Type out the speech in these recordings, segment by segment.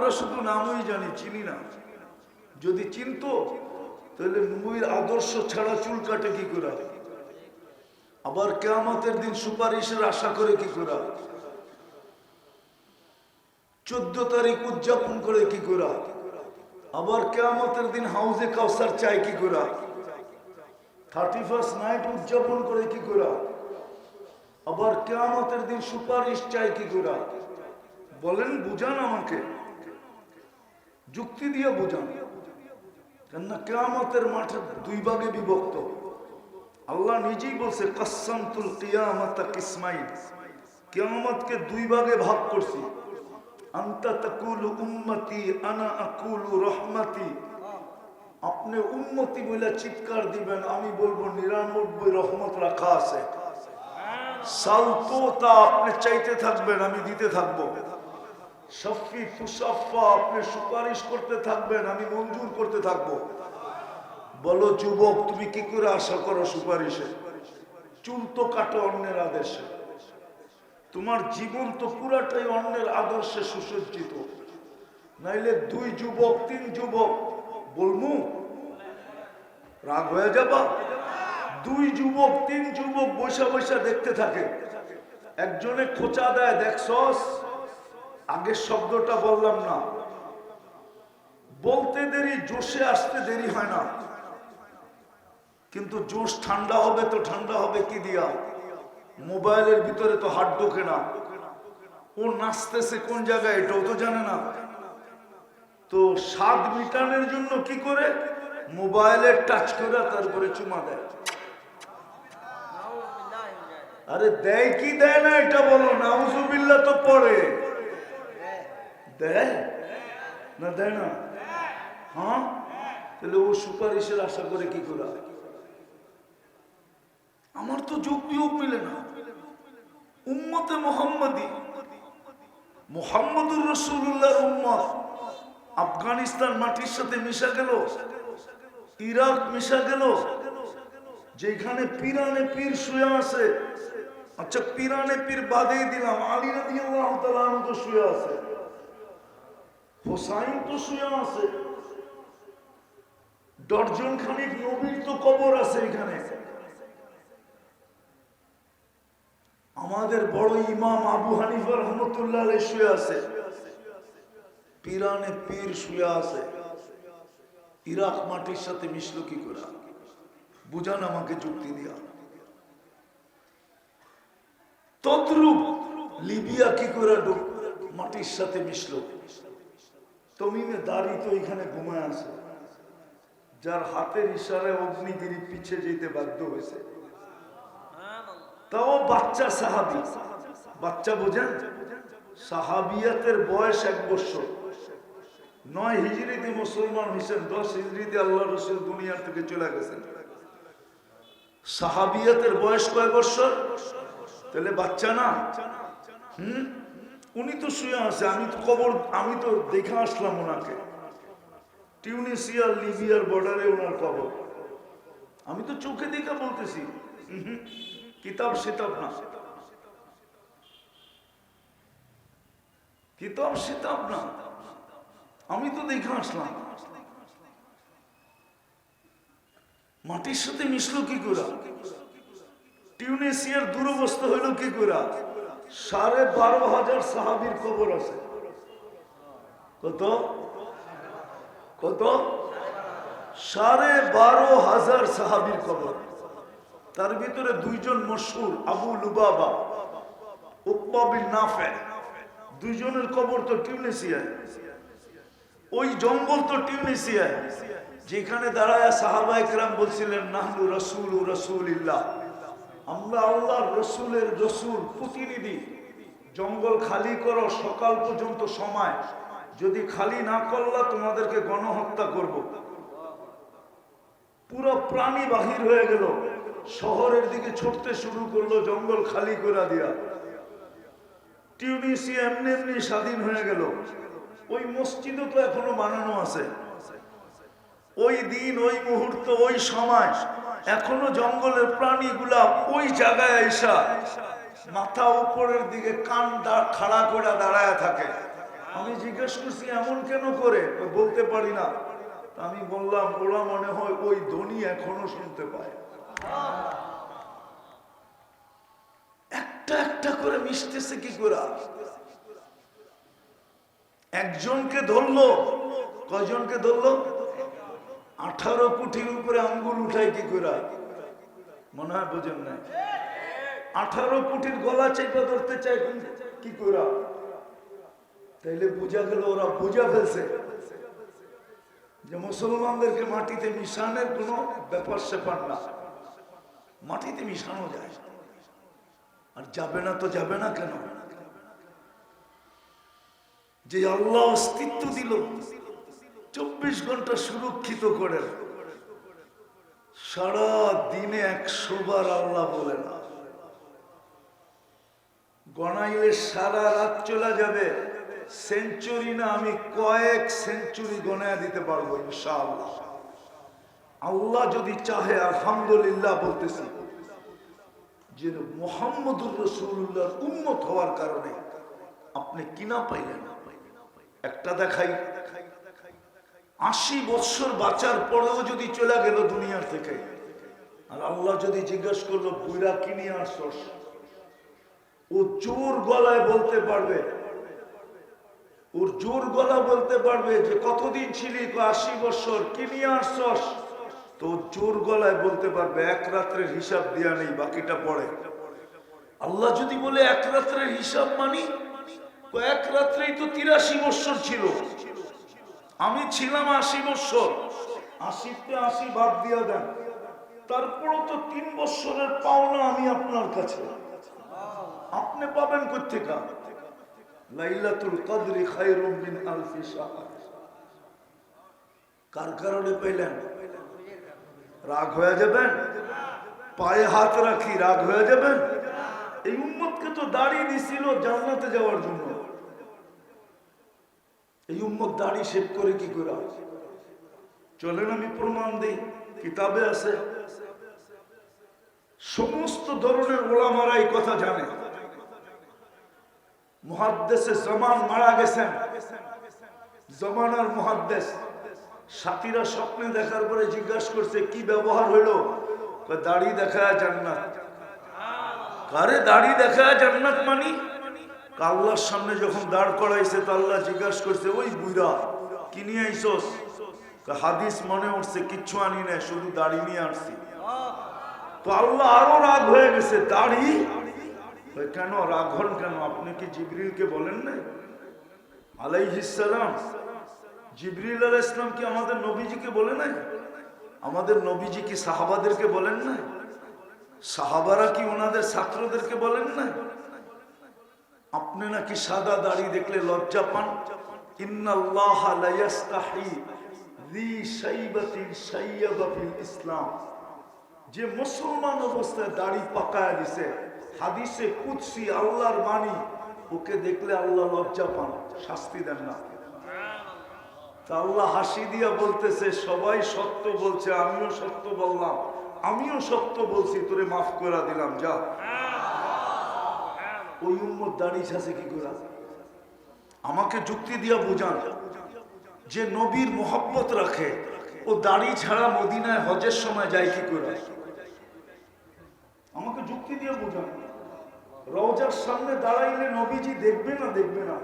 আমরা শুধু নামই জানি, চিনি না। যদি চিনতো, তাহলে নবীর আদর্শ ছাড়া চুল কাটে কি করে? আবার কেয়ামতের দিন সুপারিশের আশা করে কি করে? চোদ্দ তারিখ উদযাপন করে কি করে? আবার কেয়ামতের দিন হাউজে কাউসার চাই কি করে? থার্টি ফার্স্ট নাইট উদযাপন করে কি করে? আবার কেয়ামতের দিন সুপারিশ চাই কি করে? বলেন, বুঝান আমাকে। যুক্তি দিয়ে বুঝান। কেননা কেয়ামতের মাঠে দুই ভাগে বিভক্ত। আল্লাহ নিজেই বলছে কাসামতুল কিয়ামতা কিসমাইল কেয়ামতকে দুই ভাগে ভাগ করছি। আপনি বলে চিৎকার দিবেন, আমি বলব রহমত রাখা সালতো তা আপনি চাইতে থাকবেন, আমি দিতে থাকব। সফি তুষাফা আপনি সুপারিশ করতে থাকবেন, আমি মঞ্জুর করতে থাকব। বলো, যুবক, তুমি কি করে আশা করো সুপারিশে? চুল তো কাটো অন্যের আদেশে তোমার জীবন তো পুরাটাই অন্যের আদর্শে সুসজ্জিত। নাইলে দুই যুবক, তিন যুবক, বলমু, রাগ হয়ে যাবা? দুই যুবক, তিন যুবক বৈশা বৈশা দেখতে থাকে। একজনে খোঁচা দেয়, দেখছস? আগের শব্দটা বললাম না। বলতে দেরি, জোশে আসতে দেরি হয় না। কিন্তু জোশ ঠান্ডা হবে তো ঠান্ডা হবে কি দিয়া? মোবাইলের ভিতরে তো হাত ঢোকে না। ও নাচতেছে কোন জায়গায়, এটাও তো জানে না। তো স্বাদ মিটানোর জন্য কি করে? মোবাইলের টাচ করে তারপরে চুমা দেয়। আরে দেয় কি দেয় না এটা বলো নাউজুবিল্লা তো পড়ে। না দেয় না? হ্যাঁ? তাহলে ও সুপারিশের আশা করে কি করে? আমার তো যোগ বিয়োগ মিলে না। উম্মতে মোহাম্মদী। মোহাম্মদুর রসুল্লাহর উম্মত। আফগানিস্তান মাটির সাথে মিশা গেল। ইরাক মিশা গেল। যেখানে পিরানে পীর শুয়ে আছে। আচ্ছা পিরানে পীর বাদেই দিলাম। আলী রাদি আল্লাহ তো শুয়ে আছে। হোসাইন তো শুয়ে আছে। ডর্জন খানিক নবীর তো কবর আছে এখানে। আমাদের বড় ইমাম আবু হানিফা রহমতুল্লাহ শুয়ে আছে। পিরানে পীর শুয়ে আছে। ইরাক মাটির সাথে মিশলো কি করে? বুঝান আমাকে যুক্তি দিয়া। তদ্রুপ লিবিয়া কি করে মাটির সাথে মিশলো? তমিমে দাড়ি তো এখানে ঘুমায় আছে। যার হাতের ইশারায় অগ্নিগিরি পিছে যেতে বাধ্য হয়েছে। তাও বাচ্চা সাহাবি। বাচ্চা বোঝেন? সাহাবিয়াতের বয়স এক বছর। নয় হিজড়িতে মুসলমান হয়েছেন, দশ হিজড়িতে আল্লাহ রসুল দুনিয়ার থেকে চলে গেছেন। সাহাবিয়াতের বয়স কয় বছর? তাহলে বাচ্চা না? হুম? উনি তো শুয়ে আছে, আমি তো কবর, আমি তো দেখে আসলাম ওনাকে। টিউনিসিয়ার লিবিয়ার বর্ডারে ওনার কবর। আমি তো চোখে দেখে বলতেছি কিতাব সিতাব না। কিতাব সিতাব না। আমি তো দেখে আসলাম। মাটির সাথে মিশলো কি করে? টিউনেসিয়ার দুরবস্থা হইল কি করে? সাড়ে বারো হাজার সাহাবির কবর আছে। কত? কত? সাড়ে বারো হাজার সাহাবির কবর। তার ভিতরে দুইজন মশহুর, আবু লুবাবা নাফে। দুইজনের কবর তো ওই জঙ্গল তো টিউনেসিয়ায়। যেখানে দাঁড়ায় সাহাবা একরাম বলছিলেন, নাহনু রসুল রসুলিল্লাহ। আমরা আল্লাহর রসুলের রসুল, প্রতিনিধি। জঙ্গল খালি করো, সকাল পর্যন্ত সময়। যদি খালি না করলা, তোমাদেরকে গণহত্যা করব। পুরো প্রাণী বাহির হয়ে গেল। শহরের দিকে ছুটতে শুরু করল জঙ্গল খালি করে দিয়া। টিউনিসিয়া এমনি এমনি স্বাধীন হয়ে গেল। ওই মসজিদও তো এখনও বানানো আছে। ওই দিন, ওই মুহূর্ত, ওই সময় এখনও জঙ্গলের প্রাণীগুলা ওই জায়গায় আইসা মাথা উপরের দিকে কান খাড়া করে দাঁড়ায় থাকে। আমি জিজ্ঞেস করছি, এমন কেন করে? বলতে পারি না। আমি বললাম, ওরা মনে হয় ওই ধ্বনি এখনও শুনতে পায়। একটা একটা করে মিশতেছে কি করে? একজনকে ধরলো। কয়জনকে ধরলো? আঠারো কোটির উপরে আঙ্গুল উঠায় কি করে? মনে হয় বোঝেন না আঠারো কোটির গলা চেপে ধরতে চায় কি করে? তাইলে বোঝা গেল ওরা বোঝা ফেলছে যে মুসলমানদেরকে মাটিতে মিশানোর কোনো ব্যাপার স্যাপার না। মাটিতে মিশানো যায়। আর যাবে না তো যাবে না কেন? যে আল্লাহ অস্তিত্ব দিল চব্বিশ ঘণ্টা সুরক্ষিত করে সারা দিনে একশো বার আল্লাহ বলে না। গণাইলে সারা রাত চলে যাবে। সেঞ্চুরি না আমি কয়েক সেঞ্চুরি গণায় দিতে পারব ইনশাআল্লাহ। আল্লাহ যদি চাহে, আলহামদুলিল্লাহ বলতেছি। যে মোহাম্মদুর রসুল্লাহর উন্মত হওয়ার কারণে আপনি কিনা পাইলেন একটা দেখাই। আশি বৎসর বাঁচার পরেও যদি চলে গেল দুনিয়ার থেকে। আর আল্লাহ যদি জিজ্ঞেস করল বুইরা কিনে আসস ও জোর গলায় বলতে পারবে। ওর জোর গলা বলতে পারবে যে, কতদিন ছিলি? আশি বছর কি নিয়ে আসছস? তো জোর গলায় বলতে পারবে, এক রাত্রের হিসাব দেয়া নেই, বাকিটা পড়ে। আল্লাহ যদি বলে, এক রাত্রের হিসাব মানি? এক রাত্রেই তো তিরাশি বছর ছিল। আমি ছিলাম আশি বছর আশিতে আশি বাদ দিয়া দেন। তারপরও তো তিন বৎসরের পাওনা আমি আপনার কাছে। আপনি পাবেন কোথেকা কার কারণে রাগ হয়ে যাবেন? পায়ে হাত রাখি, রাগ হয়ে যাবেন? তো দাঁড়িয়ে জান্নাতে যাওয়ার জন্য। এই উম্মত দাড়ি শেভ করে কি করে চলেন আমি প্রমাণ দিই, কিতাবে আছে। সমস্ত ধরনের ওলামারা এই কথা জানে। মহাদ্দেশে জমান মারা গেছেন। জমানার মহাদ্দেশ সাথীরা স্বপ্নে দেখার পরে জিজ্ঞাসা করছে, কি ব্যবহার হইল? দাড়ি দেখা জান্নাত। কারে দাড়ি দেখা জান্নাত মানি? আল্লাহর সামনে যখন দাঁড় করাইছে, তো আল্লাহ জিজ্ঞাসা করছে, ওই বুইরা, কি নিয়ে আইসস? হাদিস মনে উঠছে, কিচ্ছু আনি নাই, শুধু দাড়ি নিয়ে আসছি। তো আল্লাহ আরও রাগ হয়ে গেছে, দাড়ি? কেন রাগ হন কেন? আপনি কি জিবরিলকে বলেন নাই? আলাইহিসালাম জিবরিল আলাহ ইসলাম কি আমাদের নবীজিকে বলে নাই? আমাদের নবীজি কি সাহাবাদেরকে বলেন নাই? সাহাবারা কি ওনাদের ছাত্রদেরকে বলেন নাই? আপনি নাকি সাদা দাড়ি দেখলে লজ্জা পান? ইসলাম। যে মুসলমান অবস্থায় দাড়ি পাকায় দিছে, হাদিসে কুদসি, আল্লাহর বাণী, ওকে দেখলে আল্লাহ লজ্জা পান, শাস্তি দেন না। তা আল্লাহ হাসি দিয়া বলতেছে, সবাই সত্য বলছে, আমিও সত্য বললাম, আমিও সত্য বলছি, তোরে মাফ করে দিলাম, যা। ওই উম্মত দাড়ি আছে কি করে? আমাকে যুক্তি দিয়া বোঝান, যে নবীর মোহাব্বত রাখে, ও দাড়ি ছাড়া মদিনায় হজের সময় যায় কি করে? আমাকে যুক্তি দিয়ে বোঝান, রওজার সামনে দাঁড়াইলে নবীজি দেখবে না দেখবে না?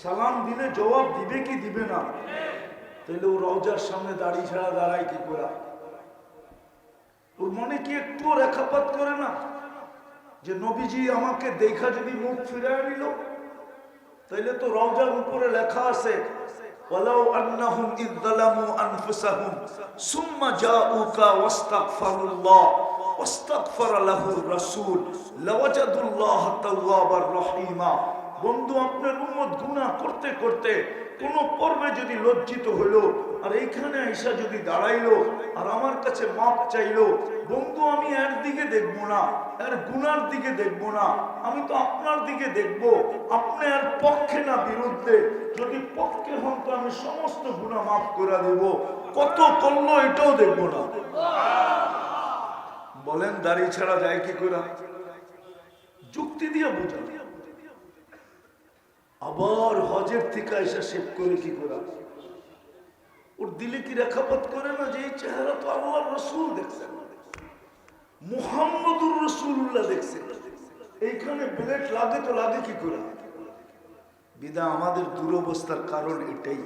সালাম দিলে জবাব দিবে কি দিবে না? তাহলে ও রওজার সামনে দাড়ি ছাড়া দাঁড়ায় কি করে? ওর মনে কি একটু রেখাপাত করে না? যে নবীজি আমাকে দেখা যদি মুখ ফিরায় নিল, তাইলে তো রওজার উপরে লেখা আছে, ওয়ালাউ আন্নাহুম ইযলামু আনফুসাহুম, সুম্মা জাউকা ওয়াস্তাগফারুল্লাহ ওয়াস্তাগফারা লাহুর রাসূল, লাওয়াজাদুল্লাহ তাওয়াবার রহিমা। বন্ধু, আপনার উম্মত গুনাহ করতে করতে কোন পর্বে যদি লজ্জিত হইল, আর এইখানে আইসা যদি দাঁড়াইলো, আর আমার কাছে মাপ চাইলো, বন্ধু, আমি এর দিকে দেখব না, এর গুনার দিকে দেখব না, আমি তো আপনার দিকে দেখব, আপনি আর পক্ষে না বিরুদ্ধে, যদি পক্ষে হন তো আমি সমস্ত গুণা মাফ করে দেব, কত করল এটাও দেখব না। বলেন, দাড়ি ছাড়া যায় কি করে? যুক্তি দিয়ে বোঝা আবার হজের থেকে এসে শেভ করে কি করা? ওর দিলে কি রেখাপাত করে না যে চেহারা তো আল্লাহ রসুল দেখছেন মুহাম্মদুর রসুল্লাহ দেখছেন এইখানে ব্লেড লাগে তো লাগে কি করে? বিদা, আমাদের দুরবস্থার কারণ এটাই।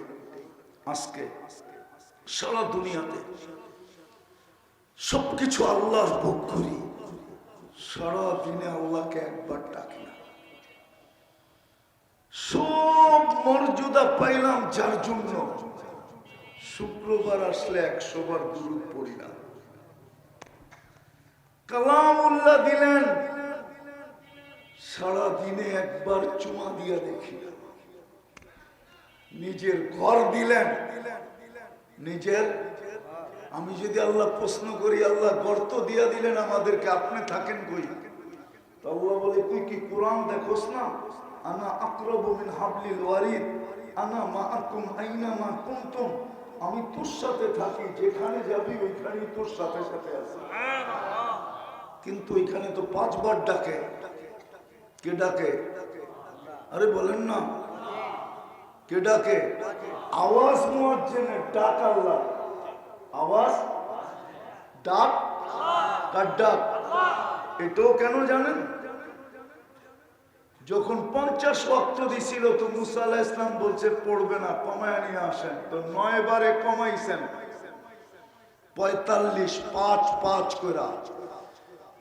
আজকে, সারা দুনিয়াতে সবকিছু আল্লাহর ভোগ করি। সারা দিনে আল্লাহকে একবার ডাকি। সব মর্যাদা পাইলাম যার জন্য। শুক্রবার আসলে একশো বার দূর পড়ি না কালাম উল্লাহ দিলেন সারা দিনে একবার চুমা দিয়া দেখি না নিজের ঘর দিলেন, নিজের, আমি যদি আল্লাহ প্রশ্ন করি, আল্লাহ গর্ত দিয়া দিলেন আমাদেরকে, আপনি থাকেন কই? আল্লাহ বলে, তুই কি কোরআন দেখোস না? আনা আকরবু মিন হাবলিল ওয়ারিদ আনা মাআকুম আইনা মা কুনতুম। আমি তোর সাথে থাকি যেখানে যাবি ওইখানেই তোর সাথে সাথে আছি। কিন্তু ওইখানে তো পাঁচবার ডাকে। কে ডাকে? আরে বলেন না। কে ডাকে? আওয়াজ মুয়াজ্জিনের ডাক আল্লাহ। আওয়াজ? ডাক? কার ডাক? এটাও কেন জানেন? যখন পঞ্চাশ ওয়াক্ত দিছিল, তো মুসা ইসলাম বলছে, পড়বে না, কমায় নিয়ে আসেন। তো নয় বারে কমাইছেন। পঁয়তাল্লিশ, পাঁচ পাঁচ করে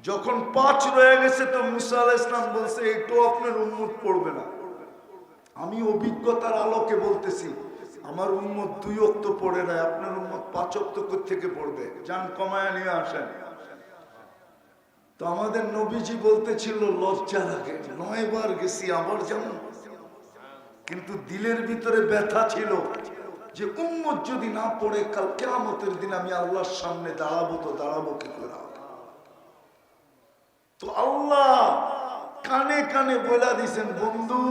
যখন পাঁচ রয়ে গেছে, তো মুসা আলাহ ইসলাম বলছে এটাও আপনার উন্মুখ পড়বে না। আমি অভিজ্ঞতার আলোকে বলতেছি, আমার উন্মত দুই অক্ত পড়ে নাই, আপনার উন্মত পাঁচ অক্ত থেকে পড়বে? যান, কমায় নিয়ে আসেন। তো আমাদের নবীজি বলতেছিল, লজ্জা লাগে। নয় বার গেছি, আবার যেমন কিন্তু দিলের ভিতরে ব্যথা ছিল যে, উম্মত যদি না পড়ে, কাল কেমতের দিন আমি আল্লাহর সামনে দাঁড়াবো তো দাঁড়াবো কি করে? তো আল্লাহ কানে কানে বলে দিছেন, বন্ধু,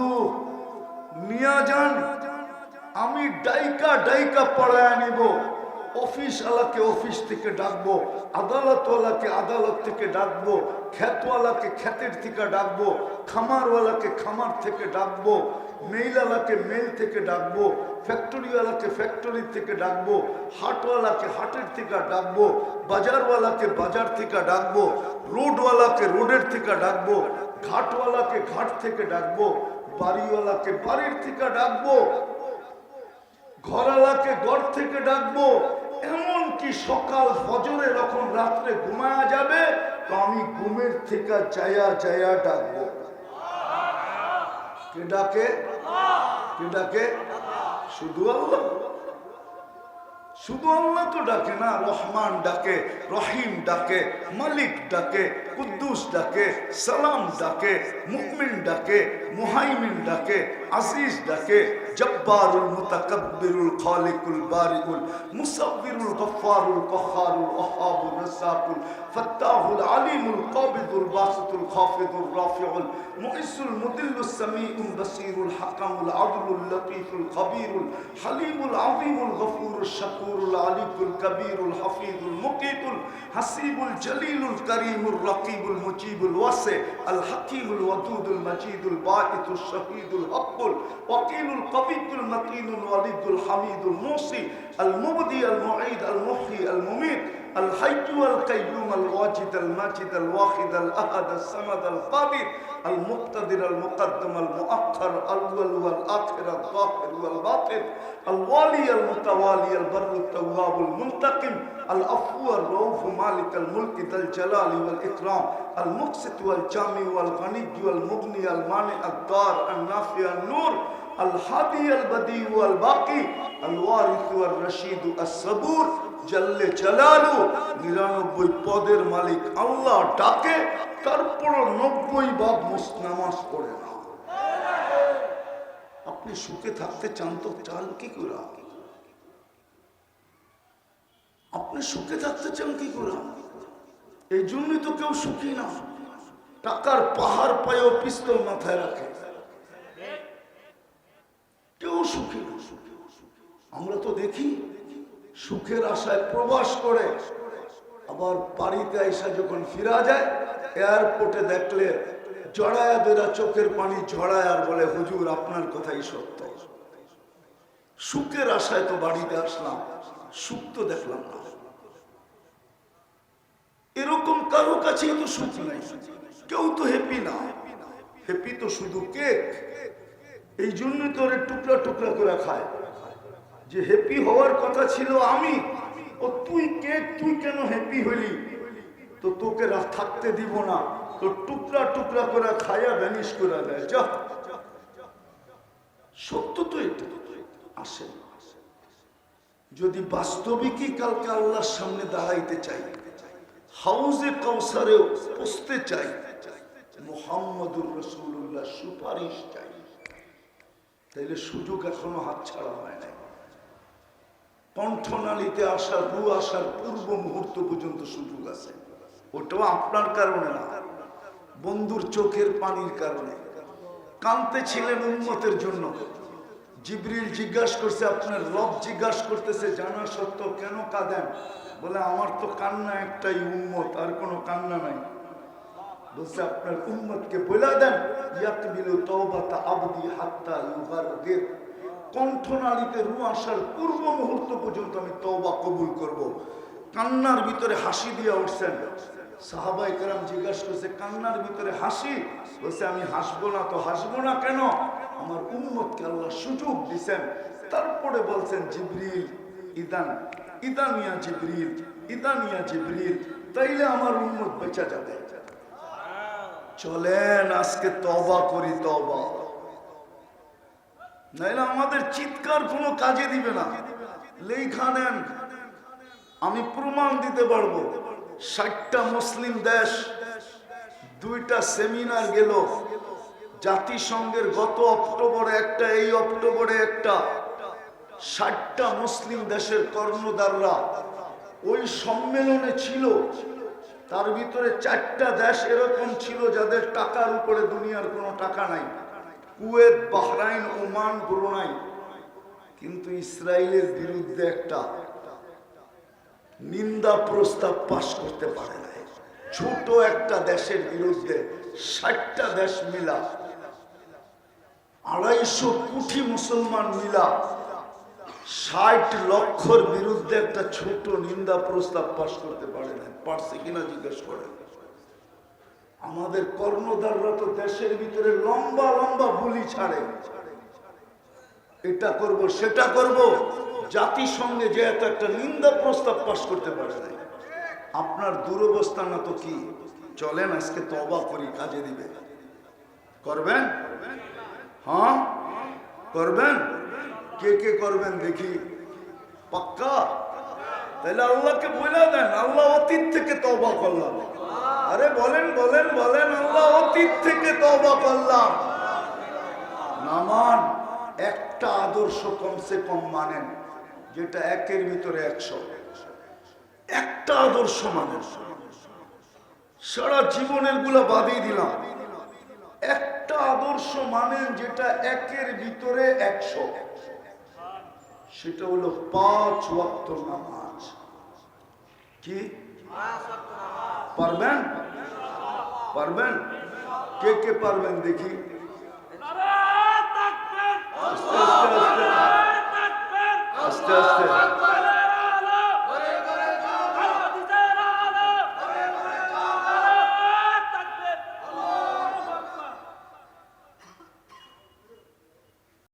নিয়া যান। আমি ডাইকা ডাইকা পড়ায় নিব অফিস আলাকে অফিস থেকে ডাকবো আদালতওয়ালাকে আদালত থেকে ডাকবো খ্যাতওয়ালাকে খ্যাতের থেকে ডাকবো খামারওয়ালাকে খামার থেকে ডাকবো মেইলালাকে মেল থেকে ডাকবো ফ্যাক্টরিওয়ালাকে ফ্যাক্টরি থেকে ডাকবো হাটওয়ালাকে হাটের থেকে ডাকবো বাজারওয়ালাকে বাজার থেকে ডাকবো রোডওয়ালাকে রোডের থেকে ডাকবো ঘাটওয়ালাকে ঘাট থেকে ডাকবো বাড়িওয়ালাকে বাড়ির থেকে ডাকবো ঘরালাকে ঘর থেকে ডাকবো এমন কি সকাল ফজরে যখন রাত্রে ঘুমায়া যাবে, তো আমি ঘুমের থেকে জায়া জায়া ডাকবো। কে ডাকে? কে ডাকে? শুধু আল্লাহ। শুধু আল্লাহ তো ডাকে না, রহমান ডাকে, রহিম ডাকে, মালিক ডাকে, কুদ্দুস ডাকে, সালাম ডাকে মুকমিন ডাকে, মুহাইমিন ডাকে, আজিজ ডাকে الجبار المتكبر الخالق البارئ المصور الغفار القهار الوهاب الرزاق الفتاح العليم القابض الباسط الخافض الرافع المؤس المدل السميع البصير الحكم العدل اللطيف الخبير الحليم العظيم الغفور الشكور العلي الكبير الحفيظ المقيت الحسيب الجليل الكريم الرقيب المجيب الواسع الحكيم الودود المجيد الباعث الشهيد الحق الوكيل القبيل الطبيب المتين الوليد الحميد الموصي المبدي المعيد المحيي المميت الحي والقيوم الواجد الماجد الواحد الأحد الصمد الفاضل المقتدر المقدم المؤخر الأول والآخر الظاهر والباطن الوالي المتوالي البر التواب المنتقم العفو الروف مالك الملك ذا الجلال والإكرام المقسط والجامع والغني والمغني المانع الدار النافع النور الهادي البديع والباقي الوارث والرشيد الصبور জাল্লে চালালু নিরানব্বই পদের মালিক আল্লাহ ডাকে তারপর নব্বই বাদ নামাজ পড়ে না আপনি সুখে থাকতে চান তো চান কি করে আপনি সুখে থাকতে চান কি করে এই জন্যই তো কেউ সুখী না টাকার পাহাড় পায়েও পিস্তল মাথায় রাখে কেউ সুখী আমরা তো দেখি, সুখের আশায় প্রবাস করে, আবার বাড়িতে এসে যখন ফিরা যায় এয়ারপোর্টে দেখলে জড়ায়া দেরা চোখের পানি ঝড়ায় আর বলে, হুজুর, আপনার কথাই সত্য। সুখের আশায় তো বাড়িতে আসলাম, সুখ তো দেখলাম না। এরকম কারও কাছেই তো সুখ নাই। কেউ তো হ্যাপি না। হ্যাপি তো শুধু কেক এই জন্যই তো ওরে টুকরা টুকরা করে খায়। যে হ্যাপি হওয়ার কথা ছিল আমি, ও তুই কেক তুই কেন হ্যাপি হইলি তো তোকে থাকতে দিব না, তো টুকরা টুকরা করে খায়া ভ্যানিশ করে দেয়। যা। সত্য তো আসে যদি বাস্তবিকই কালকে আল্লাহর সামনে দাঁড়াইতে চাই, হাউজে কাউসারেও বসতে চাই, মোহাম্মদুর রসুল্লাহ সুপারিশ চাই। তাইলে সুযোগ এখনও হাত ছাড়া হয় নাই। কণ্ঠনালীতে আসার রু আসার পূর্ব মুহূর্ত পর্যন্ত সুযোগ আছে। ওটাও আপনার কারণে না, বন্ধুর চোখের পানির কারণে। কানতে ছিলেন উন্মতের জন্য। জিবরিল জিজ্ঞাসা করছে, আপনার রব জিজ্ঞাসা করতেছে, জানা সত্ত্বেও কেন কাঁদেন? বলে, আমার তো কান্না একটাই উন্মত আর কোনো কান্না নাই। বলছে, আপনার উম্মতকে বলে দেন ইয়াকবিলু তওবাতা আবদি হাত্তা কণ্ঠনালীতে রু আসার পূর্ব মুহূর্ত পর্যন্ত আমি তওবা কবুল করব। কান্নার ভিতরে হাসি দিয়ে উঠছেন। সাহাবাই কেরাম জিজ্ঞাসা করছে, কান্নার ভিতরে হাসি? বলছে, আমি হাসবো না তো হাসবো না কেন? আমার উম্মতকে আল্লাহ সুযোগ দিছেন। তারপরে বলছেন, জিবরিল, ইদান, ইদানিয়া জিবরিল ইদানিয়া জিবরিল, তাইলে আমার উম্মত বেঁচে যাবে। চলেন, আজকে তবা করি তবা নাইলে আমাদের চিৎকার কোনো কাজে দিবে না। লেখা নেন, আমি প্রমাণ দিতে পারব। ষাটটা মুসলিম দেশ, দুইটা সেমিনার গেল। জাতিসংঘের গত অক্টোবরে একটা, এই অক্টোবরে একটা। ষাটটা মুসলিম দেশের কর্ণদাররা ওই সম্মেলনে ছিল। তার ভিতরে চারটা দেশ এরকম ছিল যাদের টাকার উপরে দুনিয়ার কোনো টাকা নাই। Kuwait, Bahrain, Oman, Brunei. কিন্তু ইসরায়েলের বিরুদ্ধে একটা নিন্দা প্রস্তাব পাশ করতে পারে না ছোট একটা দেশের বিরুদ্ধে ষাটটা দেশ মিলা, আড়াইশো কোটি মুসলমান মিলা ষাট লক্ষর বিরুদ্ধে একটা ছোট নিন্দা প্রস্তাব পাশ করতে পারে না পারছে কিনা জিজ্ঞেস করে। আমাদের কর্ণধাররা তো দেশের ভিতরে লম্বা লম্বা বুলি ছাড়ে। এটা করব, সেটা করব। জাতিসংঘে যে এত একটা নিন্দা প্রস্তাব পাশ করতে পারে না আপনার দুরবস্থা না তো কি? চলেন, আজকে তবা করি, কাজে দিবে। করবেন? হ্যাঁ? করবেন? কে কে করবেন দেখি। পাক্কা? তাহলে আল্লাহকে বলে দেন, আল্লাহ অতীত থেকে তবা করলাম। আরে বলেন বলেন বলেন, আল্লাহ অতীত থেকে তবা করলাম। নামান, একটা আদর্শ কমসে কম মানেন, যেটা একের ভিতরে একশো। একটা আদর্শ মানেন। সারা জীবনেরগুলা বাদই দিলাম। একটা আদর্শ মানেন যেটা একের ভিতরে একশো। সেটা হলো পাঁচ ওয়াক্ত নামাজ। কি? পারবেন? পারবেন? কে কে পারবেন দেখি? আস্তে আস্তে আস্তে। আস্তে আস্তে।